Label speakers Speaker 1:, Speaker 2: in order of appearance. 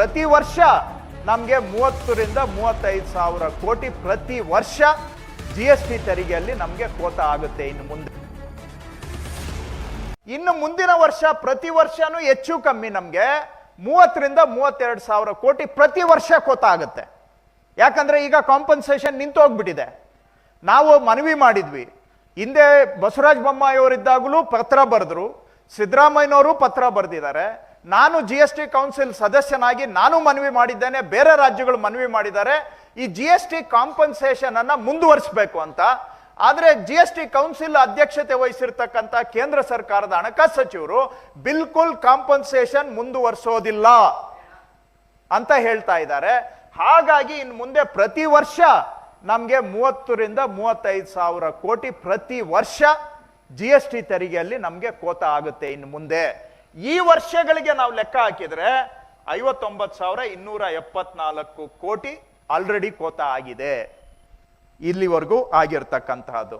Speaker 1: ಪ್ರತಿ ವರ್ಷ ನಮಗೆ ಮೂವತ್ತರಿಂದ ಮೂವತ್ತೈದು ಸಾವಿರ ಕೋಟಿ ಪ್ರತಿ ವರ್ಷ ಜಿ ಎಸ್ ಟಿ ತೆರಿಗೆಯಲ್ಲಿ ನಮಗೆ ಕೋತ ಆಗುತ್ತೆ ಇನ್ನು ಮುಂದೆ. ಇನ್ನು ಮುಂದಿನ ವರ್ಷ ಪ್ರತಿ ವರ್ಷನೂ ಹೆಚ್ಚು ಕಮ್ಮಿ ನಮಗೆ ಮೂವತ್ತರಿಂದ ಮೂವತ್ತೆರಡು ಸಾವಿರ ಕೋಟಿ ಪ್ರತಿ ವರ್ಷ ಕೋತ ಆಗುತ್ತೆ. ಯಾಕಂದ್ರೆ ಈಗ ಕಾಂಪನ್ಸೇಷನ್ ನಿಂತು ಹೋಗ್ಬಿಟ್ಟಿದೆ ನಾವು ಮನವಿ ಮಾಡಿದ್ವಿ. ಹಿಂದೆ ಬಸವರಾಜ ಬೊಮ್ಮಾಯಿ ಅವರಿದ್ದಾಗಲೂ ಪತ್ರ ಬರೆದ್ರು. ಸಿದ್ದರಾಮಯ್ಯನವರು ಪತ್ರ ಬರೆದಿದ್ದಾರೆ. ನಾನು ಜಿ ಎಸ್ ಟಿ ಕೌನ್ಸಿಲ್ ಸದಸ್ಯನಾಗಿ ನಾನು ಮನವಿ ಮಾಡಿದ್ದೇನೆ, ಬೇರೆ ರಾಜ್ಯಗಳು ಮನವಿ ಮಾಡಿದ್ದಾರೆ. ಈ ಜಿ ಎಸ್ ಟಿ ಕಾಂಪನ್ಸೇಷನ್ ಅನ್ನ ಮುಂದುವರಿಸಬೇಕು ಅಂತ. ಆದರೆ ಜಿ ಎಸ್ ಟಿ ಕೌನ್ಸಿಲ್ ಅಧ್ಯಕ್ಷತೆ ವಹಿಸಿರ್ತಕ್ಕಂಥ ಕೇಂದ್ರ ಸರ್ಕಾರದ ಹಣಕಾಸು ಸಚಿವರು ಬಿಲ್ಕುಲ್ ಕಾಂಪನ್ಸೇಷನ್ ಮುಂದುವರಿಸೋದಿಲ್ಲ ಅಂತ ಹೇಳ್ತಾ ಇದ್ದಾರೆ. ಹಾಗಾಗಿ ಇನ್ನು ಮುಂದೆ ಪ್ರತಿ ವರ್ಷ ನಮಗೆ ಮೂವತ್ತರಿಂದ ಮೂವತ್ತೈದು ಸಾವಿರ ಕೋಟಿ ಪ್ರತಿ ವರ್ಷ ಜಿ ಎಸ್ ಟಿ ತೆರಿಗೆಯಲ್ಲಿ ನಮಗೆ ಕೋತ ಆಗುತ್ತೆ ಇನ್ನು ಮುಂದೆ. ಈ ವರ್ಷಗಳಿಗೆ ನಾವು ಲೆಕ್ಕ ಹಾಕಿದ್ರೆ ಐವತ್ತೊಂಬತ್ತು ಸಾವಿರ ಇನ್ನೂರ ಎಪ್ಪತ್ನಾಲ್ಕು ಕೋಟಿ ಆಲ್ರೆಡಿ ಕೋತ ಆಗಿದೆ. ಇಲ್ಲಿವರೆಗೂ ಆಗಿರ್ತಕ್ಕಂತಹದ್ದು.